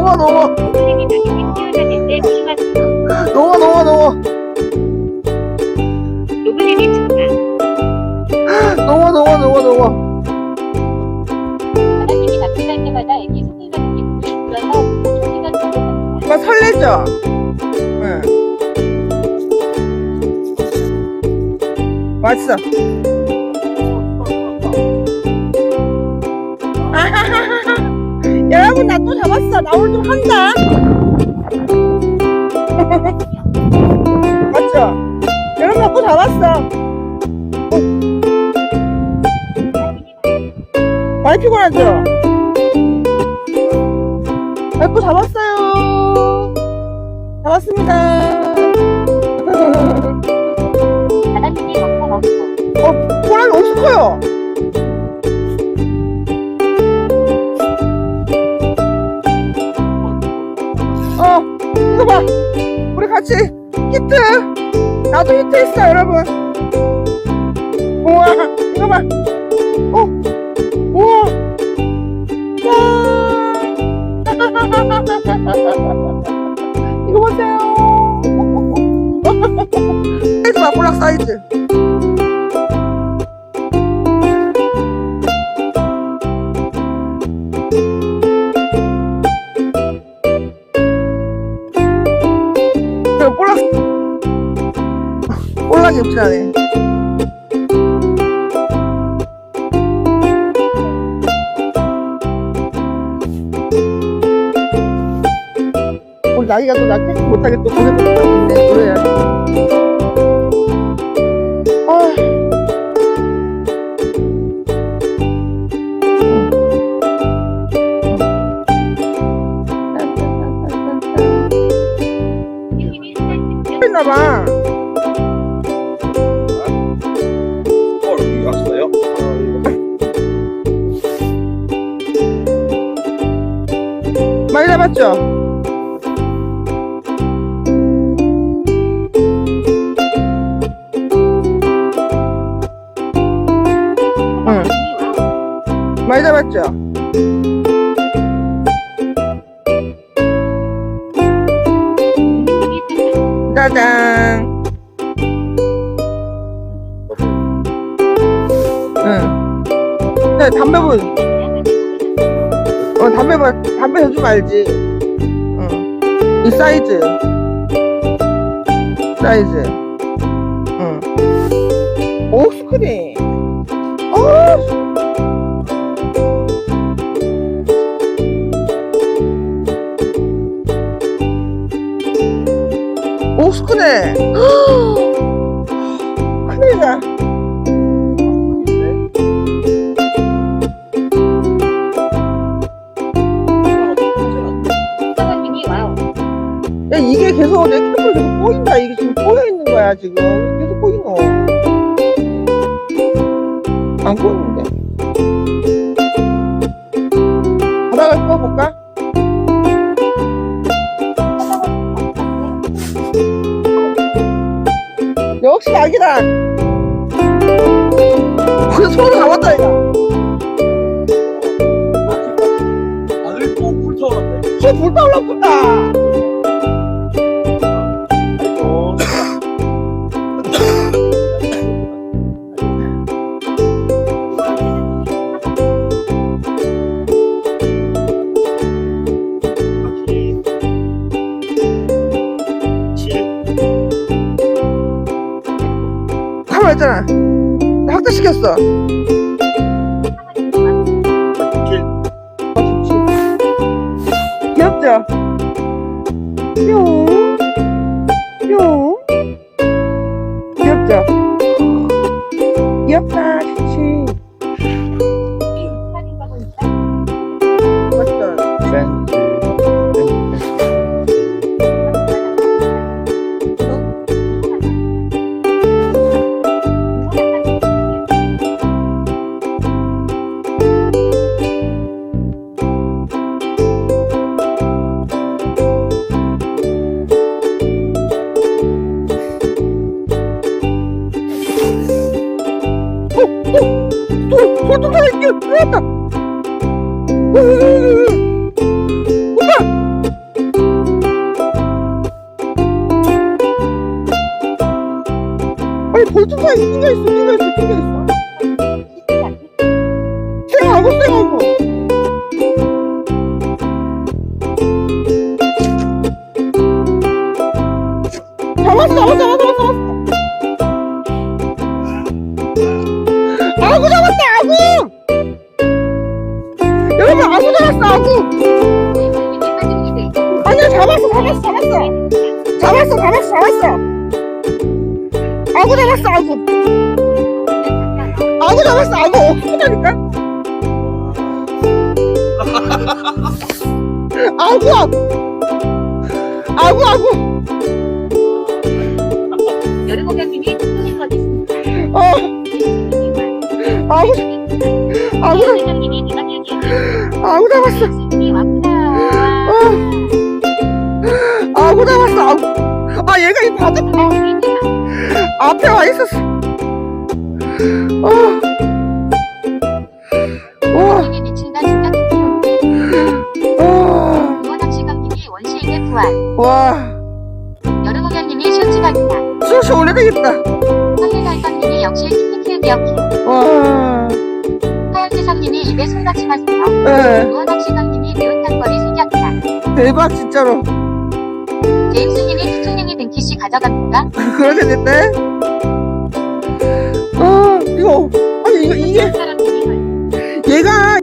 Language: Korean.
심한 넘어. 넘어 넘어 노블레님 축하. 넘어 넘어 넘어 넘어. 하나님이 납치할 때 나 오늘 좀 한다. 맞죠? 여러분, 나또 잡았어. 어. 많이 피곤하죠? 나또 잡았어요. 잡았습니다. 하나님이 먹고 먹고. 어, 호랑이 엄청 커요. 히트. 나도 히트했어, 여러분. 우와, 이거 봐. 어, 우와. 짠. 이거 보세요. 사이즈 봐, 볼락 사이즈. 볼락이 없지않네 우리 나이가 또나 캐치 못하게 또 보내볼 것 같은데 그래야 잡았죠? 응, 많이 잡았죠? 짜잔. 응. 네, 담배 분. 어, 담배, 봐- 담배 해주면 알지. 응. 이 사이즈. 사이즈. 응. 오, 스크린. 어, 오, 스크네. 큰일이다. 야, 이게 계속 내 핸드폰 계속 보인다. 이게 지금 보여 있는 거야, 지금. 계속 보이노. 안 보이는데. 바닥을 꺼볼까? 역시 아기다. 그래, 손으로 잡았다, 이거. 아들 또 불타올랐네. 손 불타올라, 불타. 나 학대시켰어. 어, 좋지. 귀엽죠? 뿅. 뿅. 도망갔다. 오빠! 아니, 벌초사 이기가 있어, 이기가 있어, 이기가 있어. 잡았어, 잡았어, 잡았어. 잡았어, 잡았어, 잡았어. 아구 잡았어, 아구. 아구 잡았어, 아구. 없으다니까? 아구, 아구, 것 있습니다. 어, 아구, 아구. 아구 잡았어. 이 왔구나. 어, 아구 잡았어, 아구. 아, 얘가 이 바닥 아, 앞에 와 있었어. 어. 와, 미친다 진짜. 어, 부활. 와, 여름호경님이 쇼츠 각이다. 수시 오래되겠다. 설리갈강님이 역시 키키키우 기억해. 와, 하얀세상님이 입에 손같이 마세요. 예, 무원학시강님이 매운탕거리 생겼다. 대박, 진짜로. 제임스님이 투투님이 뱅키씨 가져갑니다. 됐대? 어, 이거, 아니, 이거, 이게, 사람들이. 얘가,